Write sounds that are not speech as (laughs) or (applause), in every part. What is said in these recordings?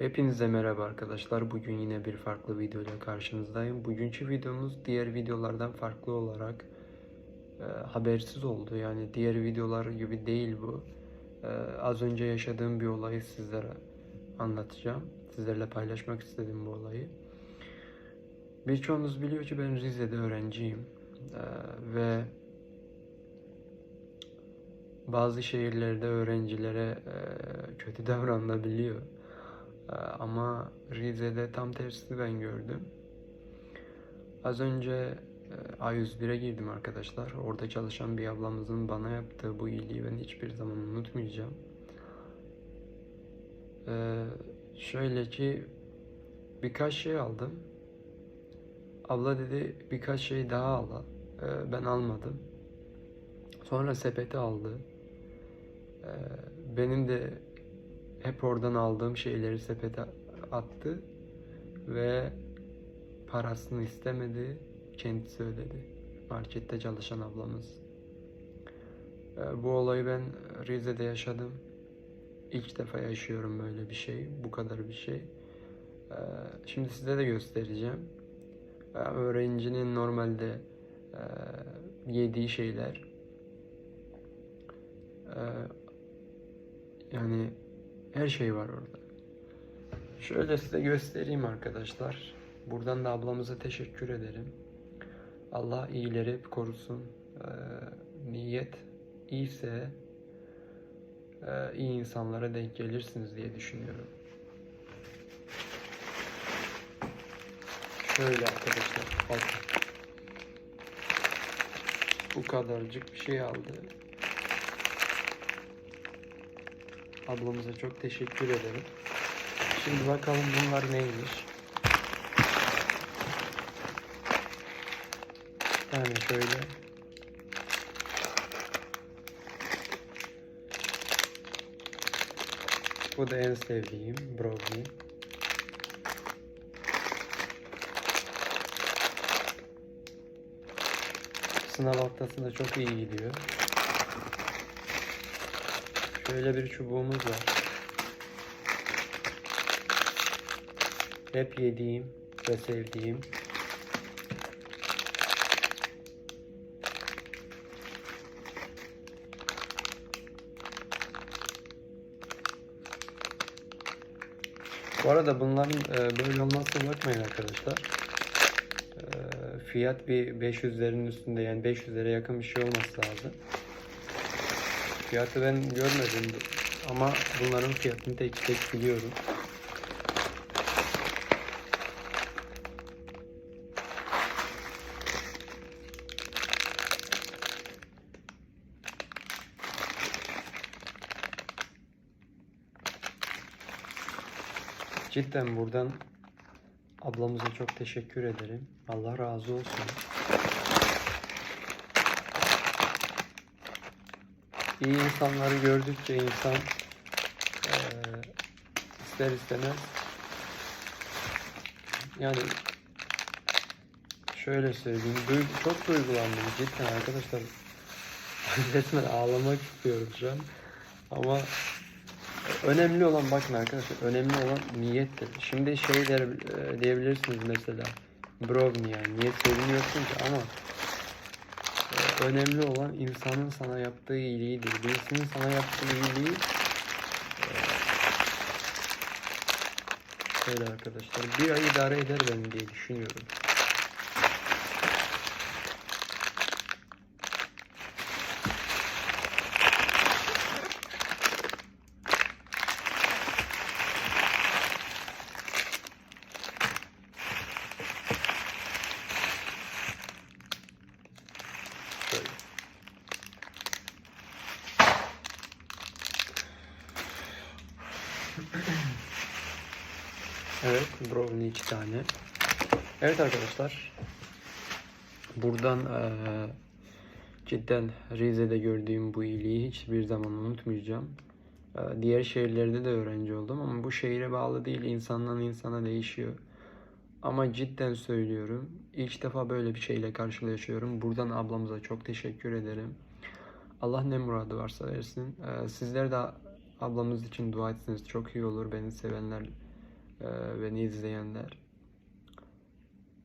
Hepinize merhaba arkadaşlar. Bugün yine bir farklı video ile karşınızdayım. Bugünkü videomuz diğer videolardan farklı olarak e, habersiz oldu. Yani diğer videolar gibi değil bu. E, az önce yaşadığım bir olayı sizlere anlatacağım. Sizlerle paylaşmak istedim bu olayı. Birçoğunuz biliyor ki ben Rize'de öğrenciyim. E, ve bazı şehirlerde öğrencilere e, kötü (laughs) davranılabiliyor. E, ama Rize'de tam tersini ben gördüm. Az önce e, A101'e girdim arkadaşlar. Orada çalışan bir ablamızın bana yaptığı bu iyiliği ben hiçbir zaman unutmayacağım. E, şöyle ki birkaç şey aldım. Abla dedi birkaç şey daha al. E, ben almadım. Sonra sepeti aldı. Ee, benim de hep oradan aldığım şeyleri sepete attı ve parasını istemedi, kendisi ödedi. Markette çalışan ablamız. Ee, bu olayı ben Rize'de yaşadım. İlk defa yaşıyorum böyle bir şey, bu kadar bir şey. Ee, şimdi size de göstereceğim. Ee, öğrencinin normalde e, yediği şeyler. Ee, yani her şey var orada. Şöyle size göstereyim arkadaşlar. Buradan da ablamıza teşekkür ederim. Allah iyileri hep korusun. Ee, niyet iyiyse e, iyi insanlara denk gelirsiniz diye düşünüyorum. Şöyle arkadaşlar bakın. Bu kadarcık bir şey aldı. Ablamıza çok teşekkür ederim. Şimdi bakalım bunlar neymiş. Yani şöyle. Bu da en sevdiğim brownie. Sınav haftasında çok iyi gidiyor. Şöyle bir çubuğumuz var. Hep yediğim ve sevdiğim. Bu arada bunların e, böyle olmasına bakmayın arkadaşlar. E, Fiyat bir 500'lerin üstünde yani 500'lere yakın bir şey olması lazım. Fiyatı ben görmedim ama bunların fiyatını tek tek biliyorum. Cidden buradan ablamıza çok teşekkür ederim. Allah razı olsun. İyi insanları gördükçe insan eee, ister istemez yani şöyle söyleyeyim duy- çok duygulandım cidden arkadaşlar. (laughs) Resmen ağlamak istiyorum şu an. Ama önemli olan bakın arkadaşlar önemli olan niyettir. Şimdi şey der, e, diyebilirsiniz mesela brownie yani niye seviniyorsun ki? Ama önemli olan insanın sana yaptığı iyiliğidir. Birisinin sana yaptığı iyiliği şöyle arkadaşlar bir ay idare eder beni diye düşünüyorum. Şöyle. Evet, brownie iki tane. Evet arkadaşlar. Buradan eee, cidden Rize'de gördüğüm bu iyiliği hiçbir zaman unutmayacağım. Eee, diğer şehirlerde de öğrenci oldum ama bu şehire bağlı değil, insandan insana değişiyor. Ama cidden söylüyorum. ilk defa böyle bir şeyle karşılaşıyorum. Buradan ablamıza çok teşekkür ederim. Allah ne muradı varsa versin. Ee, sizler de ablamız için dua etseniz çok iyi olur. Beni sevenler e, beni izleyenler.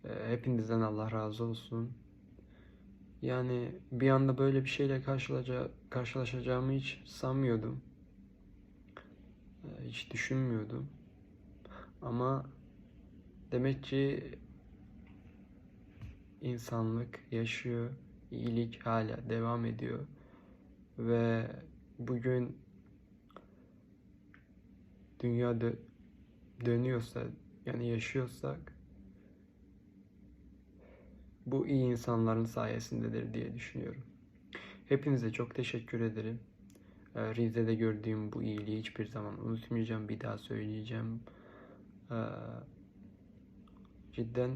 E, hepinizden Allah razı olsun. Yani bir anda böyle bir şeyle karşılaşacağımı hiç sanmıyordum. E, hiç düşünmüyordum. Ama demek ki insanlık yaşıyor, iyilik hala devam ediyor ve bugün dünya dönüyorsa yani yaşıyorsak bu iyi insanların sayesindedir diye düşünüyorum. Hepinize çok teşekkür ederim. Ee, Rize'de gördüğüm bu iyiliği hiçbir zaman unutmayacağım. Bir daha söyleyeceğim. Ee, cidden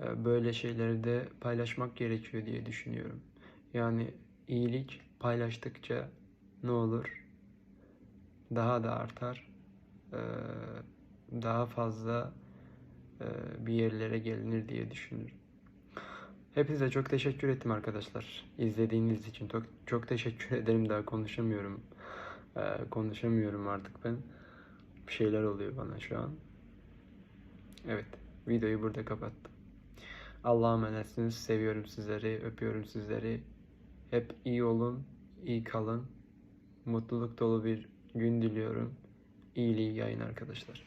e, böyle şeyleri de paylaşmak gerekiyor diye düşünüyorum. Yani iyilik paylaştıkça ne olur? Daha da artar. Ee, daha fazla e, bir yerlere gelinir diye düşünüyorum. Hepinize çok teşekkür ettim arkadaşlar. İzlediğiniz için çok, çok teşekkür (laughs) ederim. Daha konuşamıyorum. Ee, konuşamıyorum artık ben. Bir şeyler oluyor bana şu an. Evet, videoyu burada kapattım. Allah'a emanetsiniz. Seviyorum sizleri, öpüyorum sizleri. Hep iyi olun, iyi kalın. Mutluluk dolu bir gün diliyorum. İyiliği yayın arkadaşlar.